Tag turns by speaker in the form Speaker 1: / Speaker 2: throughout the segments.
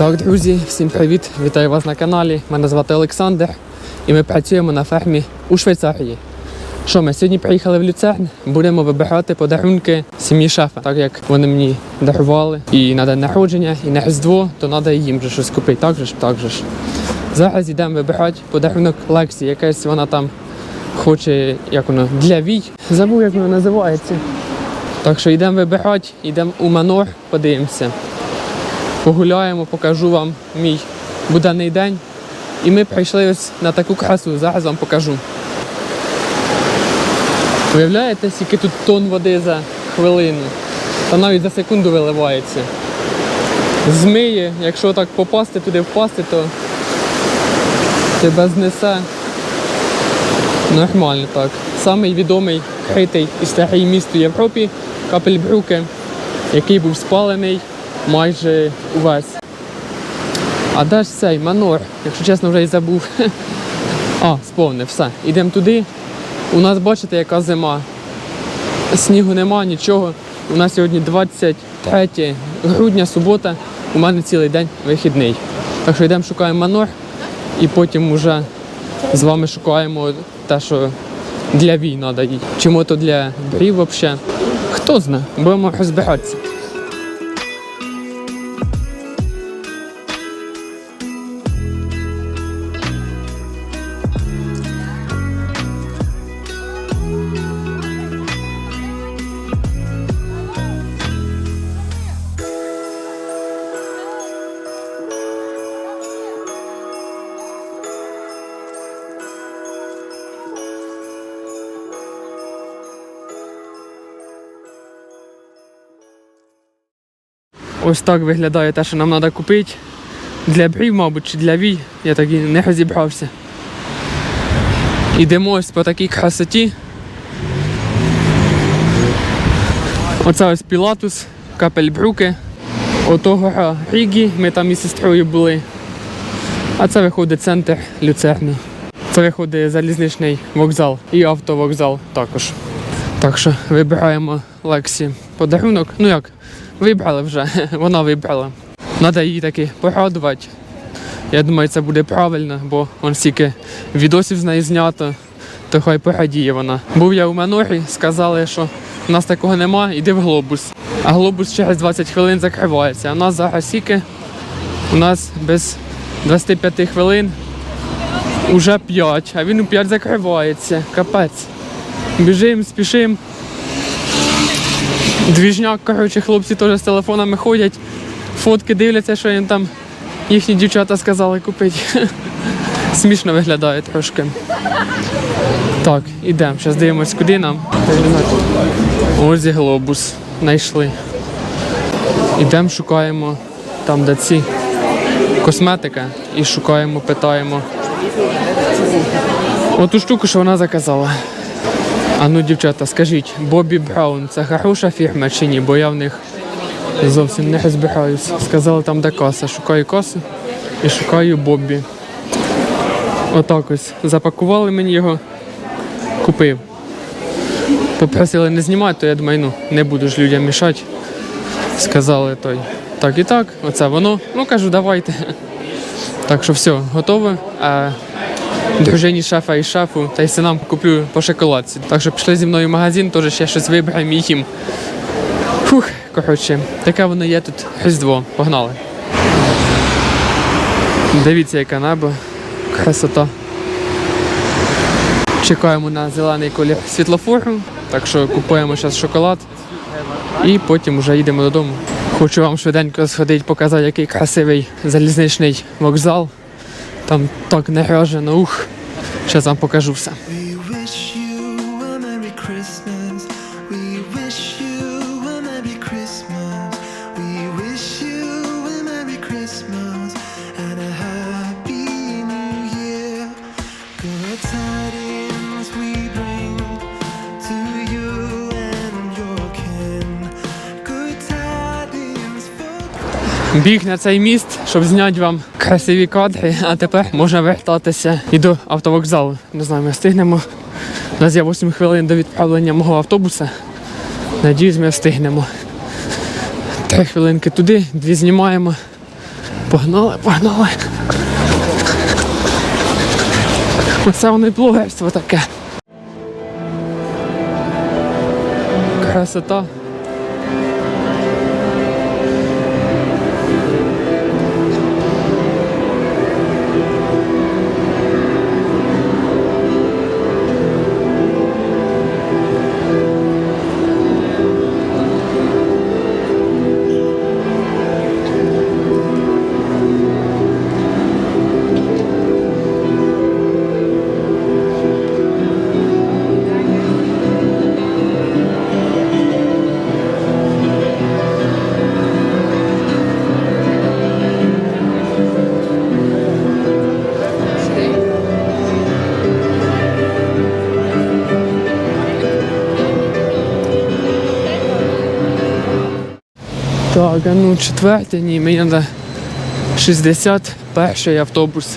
Speaker 1: Так, друзі, всім привіт! Вітаю вас на каналі. Мене звати Олександр і ми працюємо на фермі у Швейцарії. Що ми сьогодні приїхали в Люцерн, будемо вибирати подарунки сім'ї шефа, так як вони мені дарували і на день народження, і на Різдво, то треба їм вже щось купити. Так же ж, так же ж. Зараз йдемо вибирати подарунок Лексі, якась вона там хоче, як воно, для вій. Забув, як воно називається. Так що йдемо вибирати, йдемо у Манор, подивимося погуляємо, покажу вам мій буденний день. І ми прийшли ось на таку красу, зараз вам покажу. Уявляєте, скільки тут тонн води за хвилину, та навіть за секунду виливається. Змиє, якщо так попасти туди впасти, то тебе знесе. Нормально так. Самий відомий критий і старий міст у Європі Капельбрюке, який був спалений майже увесь. А де ж цей манор? Якщо чесно, вже й забув. А, сповнив, все. Ідемо туди. У нас бачите, яка зима. Снігу нема, нічого. У нас сьогодні 23 грудня, субота. У мене цілий день вихідний. Так що йдемо шукаємо манор і потім вже з вами шукаємо те, що для вій треба. Чому то для брів взагалі. Хто знає, будемо розбиратися. Ось так виглядає те, що нам треба купити. Для брів, мабуть, чи для вій. Я так і не розібрався. Ідемо ось по такій красоті. Оце ось Пілатус, Капельбрюке. Ото гора Рігі, ми там із сестрою були. А це виходить центр Люцерни. Це виходить залізничний вокзал і автовокзал також. Так що вибираємо Лексі подарунок. Ну як, вибрали вже, вона вибрала. Треба її таки порадувати. Я думаю, це буде правильно, бо он стільки відосів з неї знято, то хай порадіє вона. Був я у Манорі, сказали, що у нас такого нема, іди в глобус. А глобус через 20 хвилин закривається. А у нас зараз скільки? У нас без 25 хвилин уже 5, а він у 5 закривається. Капець. Біжим, спішим. Двіжняк, коротше, хлопці теж з телефонами ходять, фотки дивляться, що їм там їхні дівчата сказали купити. Смішно виглядає трошки. Так, ідемо. Зараз дивимось, куди нам. Ось і глобус. Знайшли. Ідемо, шукаємо там, де ці косметика, і шукаємо, питаємо. Оту штуку, що вона заказала. А ну, дівчата, скажіть, Бобі Браун це хороша фірма чи ні? Бо я в них зовсім не розбираюсь. Сказали там, де каса. Шукаю касу і шукаю Бобі. Отак ось. Запакували мені його, купив. Попросили не знімати, то я думаю, ну не буду ж людям мішати. Сказали той. Так і так, оце воно. Ну кажу, давайте. Так що все, готове. Дружині шефа і шефу та й синам куплю по шоколадці. Так що пішли зі мною в магазин, теж ще щось виберемо і їм. Фух, коротше, таке воно є тут Різдво. Погнали. Дивіться, яке небо. Красота. Чекаємо на зелений колір світлофору, так що купуємо зараз шоколад і потім вже їдемо додому. Хочу вам швиденько сходити, показати, який красивий залізничний вокзал. Там так наряжено, ух. Зараз вам покажу все.
Speaker 2: We wish you a Merry Christmas.
Speaker 1: Біг на цей міст, щоб зняти вам красиві кадри, а тепер можна вертатися і до автовокзалу. Не знаю, ми встигнемо. У нас є 8 хвилин до відправлення мого автобуса. Надіюсь, ми встигнемо. Три хвилинки туди, дві знімаємо. Погнали, погнали. Оце воно і блогерство таке. Красота. А ну четверте, ні, мені треба 61 автобус.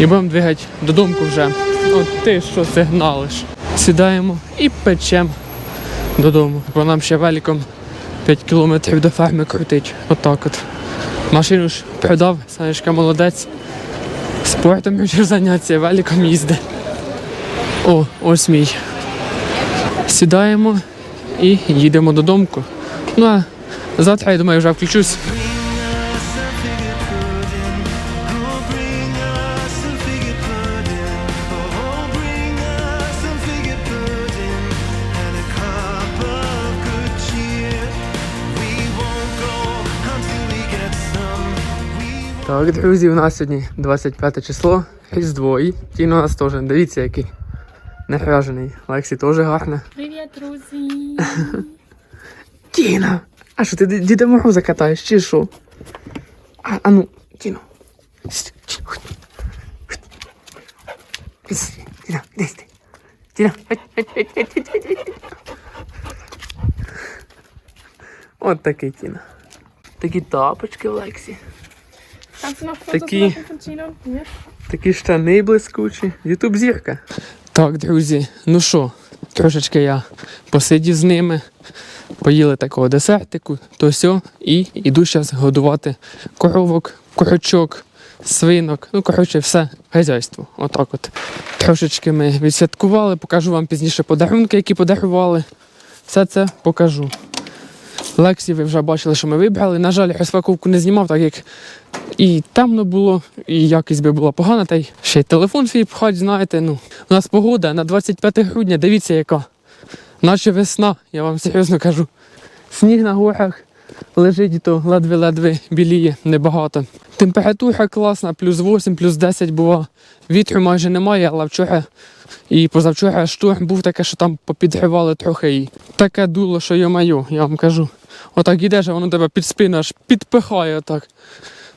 Speaker 1: І будемо двигати додому вже. От ти що сигналиш. Сідаємо і печемо додому. Бо нам ще великом 5 кілометрів до ферми крутить. Отак от. Машину ж продав, Санечка молодець. Спортом хочеш зайнятися, великом їздить. О, ось мій. Сідаємо і їдемо додому. Ну а завтра, я думаю, вже включусь. Так, друзі, у нас сьогодні 25 число, Різдво, і тін у нас теж. Дивіться, який нагряжений. Лексі теж гарна.
Speaker 3: Привіт, друзі!
Speaker 1: Тіна! А що ти Ді- Діда Мороза катаєш, чи що? А, а ну. Ось, Тіна, десь ти. Ходь. От такий Тіна. Такі тапочки Лексі.
Speaker 3: Noch Fotos
Speaker 1: Такі. Такі штани блискучі. Ютуб зірка. Так, друзі, ну що, трошечки я посидів з ними, поїли такого десертику, то все, і йду зараз годувати коровок, курочок, свинок, ну коротше, все хазяйство. Отак от. Трошечки ми відсвяткували, покажу вам пізніше подарунки, які подарували. Все це покажу. Лексі, ви вже бачили, що ми вибрали. На жаль, розпаковку не знімав, так як і темно було, і якість би була погана, та й ще й телефон свій пхать, знаєте. Ну, у нас погода на 25 грудня, дивіться яка. Наче весна, я вам серйозно кажу. Сніг на горах лежить, і то ледве-ледве біліє небагато. Температура класна, плюс 8, плюс 10 була. Вітру майже немає, але вчора і позавчора шторм був таке, що там попідривали трохи і таке дуло, що я маю, я вам кажу. Отак ідеш, а воно тебе під спину аж підпихає отак.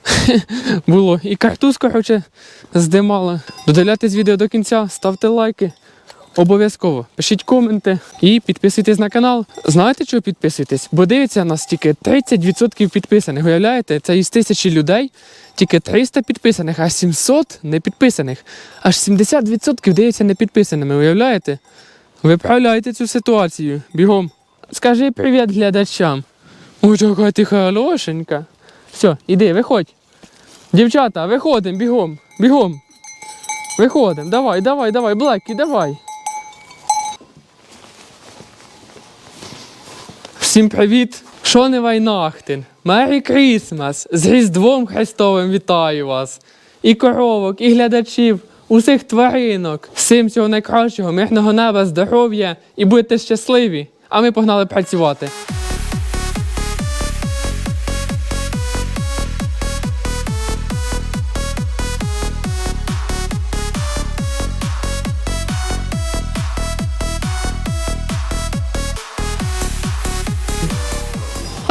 Speaker 1: Було. І картуз, коротше, здимала. Додивляйтесь відео до кінця, ставте лайки. Обов'язково пишіть коменти і підписуйтесь на канал. Знаєте, чого підписуйтесь? Бо дивиться нас тільки 30% підписаних. Уявляєте, це із тисячі людей тільки 300 підписаних, а 700 не підписаних. Аж 70% дивиться не підписаними. Уявляєте? Виправляйте цю ситуацію. Бігом. Скажи привіт глядачам. Ой, яка ти хорошенька. Все, іди, виходь. Дівчата, виходимо, бігом, бігом. Виходимо, давай, давай, давай, Блекі, давай. Всім привіт! Що не Вайнахтин? Мері Крісмас! З Різдвом Христовим вітаю вас! І коровок, і глядачів, усіх тваринок. Всім цього найкращого, мирного неба, здоров'я і будьте щасливі! А ми погнали працювати.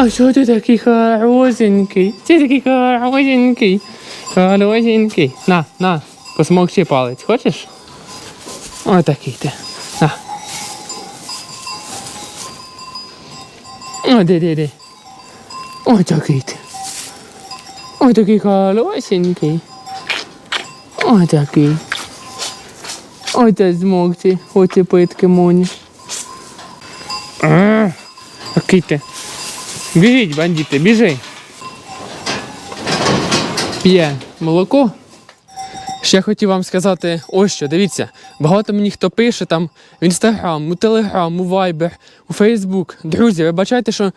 Speaker 1: А що ти такий хорошенький? Ти такий хорошенький. Хорошенький. На, на, посмокчи палець, хочеш? Ой, такий ти. На. Ой, де, де, де. Ой, такий ти. Ой, такий хорошенький. Ой, такий. Ой, та змокці, хоче питки моні. А, Який ти? Біжіть, бандити, біжи. п'є молоко. Ще хотів вам сказати ось що, дивіться, багато мені хто пише там в інстаграм, у телеграм, у вайбер, у фейсбук. Друзі, ви бачите, що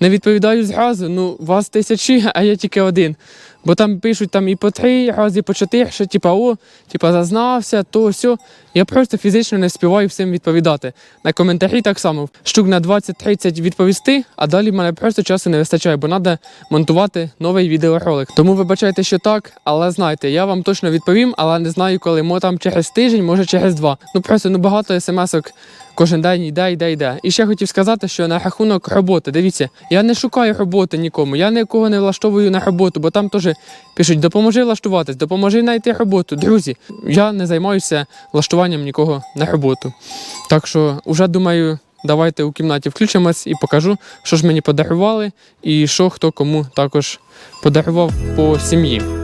Speaker 1: не відповідаю зразу, ну вас тисячі, а я тільки один. Бо там пишуть там і по три рази, і по чотири, що типа о, типа зазнався, то сьо. Я просто фізично не співаю всім відповідати. На коментарі так само. Штук на 20-30 відповісти, а далі в мене просто часу не вистачає, бо треба монтувати новий відеоролик. Тому вибачайте, що так, але знайте, я вам точно відповім, але не знаю коли. Мо там через тиждень, може через два. Ну просто ну багато смс-ок кожен день йде, йде, йде. І ще хотів сказати, що на рахунок роботи, дивіться, я не шукаю роботи нікому, я нікого не влаштовую на роботу, бо там теж пишуть, допоможи влаштуватись, допоможи знайти роботу. Друзі, я не займаюся влаштуванням нікого на роботу. Так що, вже думаю, давайте у кімнаті включимось і покажу, що ж мені подарували, і що хто кому також подарував по сім'ї.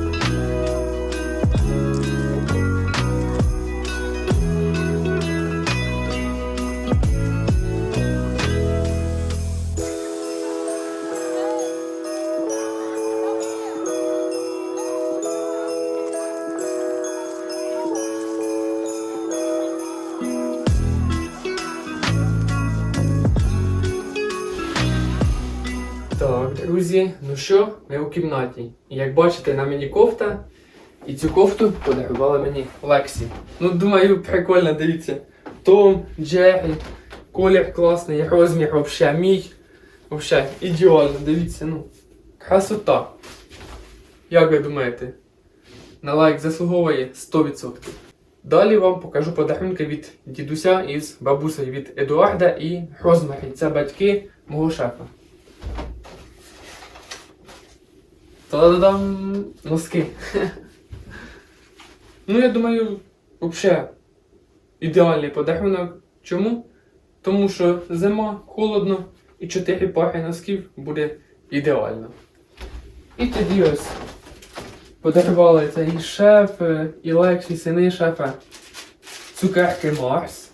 Speaker 1: Що, ми у кімнаті. І як бачите, на мені кофта. І цю кофту подарувала мені Лексі. Ну, думаю, прикольно, дивіться. Том, Джері, колір класний, розмір вообще мій. Вообще ідеально, дивіться, ну. Красота. Як ви думаєте? На лайк заслуговує 100%. Далі вам покажу подарунки від дідуся із бабусею від Едуарда і Розмарі. Це батьки мого шефа. Та-да-дам! Носки. ну, я думаю, взагалі ідеальний подарунок. Чому? Тому що зима, холодно і 4 пари носків буде ідеально. І тоді ось подарували це шеф, е, і Лекс, і сини шефа цукерки Марс.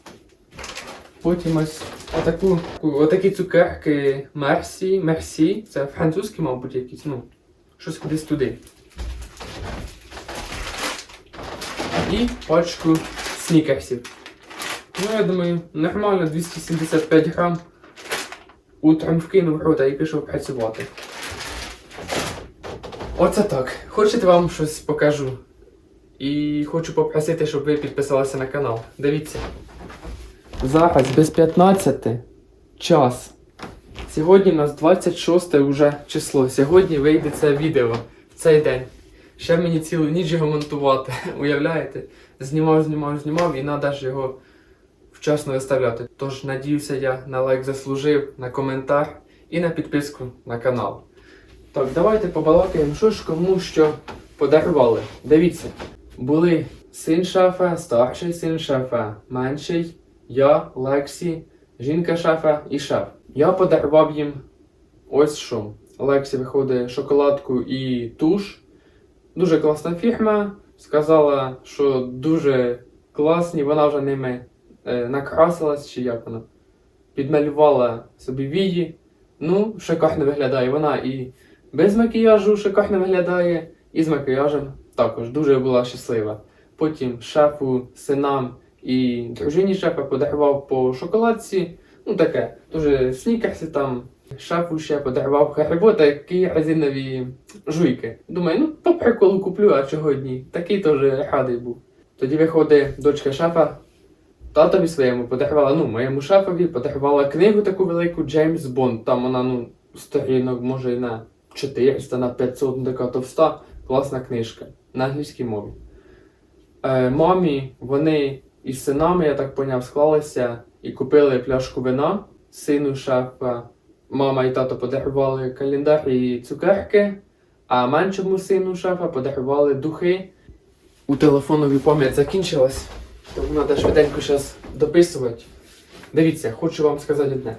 Speaker 1: Потім ось отаку, отакі цукерки Мерсі. Мерсі. Це французькі, мабуть, якісь, ну, щось кудись туди. І пачку снікерсів. Ну, я думаю, нормально 275 грам. Утром вкинув рота і пішов працювати. Оце так. Хочете вам щось покажу? І хочу попросити, щоб ви підписалися на канал. Дивіться. Зараз без 15 час. Сьогодні у нас 26 уже число. Сьогодні вийде це відео в цей день. Ще мені цілу ніч його монтувати. Уявляєте? Знімав, знімав, знімав і треба ж його вчасно виставляти. Тож надіюся, я на лайк заслужив, на коментар і на підписку на канал. Так, давайте побалакаємо, що ж кому що подарували. Дивіться, були син шефа, старший син шефа, менший, я, Лексі, жінка шефа і шеф. Я подарував їм ось що. Лексі виходить шоколадку і туш. Дуже класна фірма. Сказала, що дуже класні, вона вже ними е, накрасилась, чи як вона. Підмалювала собі вії. Ну, шикарно виглядає. Вона і без макіяжу шикарно виглядає, і з макіяжем також дуже була щаслива. Потім шефу, синам і дружині шефа подарував по шоколадці. Ну таке, дуже снікерси там. Шефу ще подарував харибо такі резинові жуйки. Думаю, ну по приколу куплю, а чого ні. Такий теж радий був. Тоді виходить дочка шефа, татові своєму подарувала, ну, моєму шефові подарувала книгу таку велику Джеймс Бонд. Там вона, ну, сторінок, може, на 400, на 500, ну, така товста, класна книжка на англійській мові. Е, мамі вони із синами, я так поняв, склалися і купили пляшку вина сину шефа. Мама і тато подарували календар і цукерки, а меншому сину шефа подарували духи. У телефоновій пам'ять закінчилась, тому треба швиденько зараз дописувати. Дивіться, хочу вам сказати одне.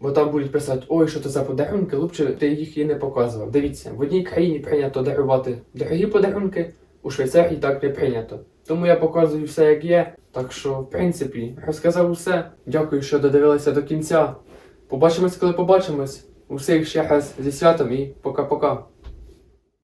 Speaker 1: Бо там будуть писати, ой, що це за подарунки, лучше ти їх і не показував. Дивіться, в одній країні прийнято дарувати дорогі подарунки, у Швейцарії так не прийнято. Тому я показую все як є. Так що, в принципі, розказав усе. Дякую, що додивилися до кінця. Побачимось, коли побачимось. Усіх ще раз зі святом і пока-пока.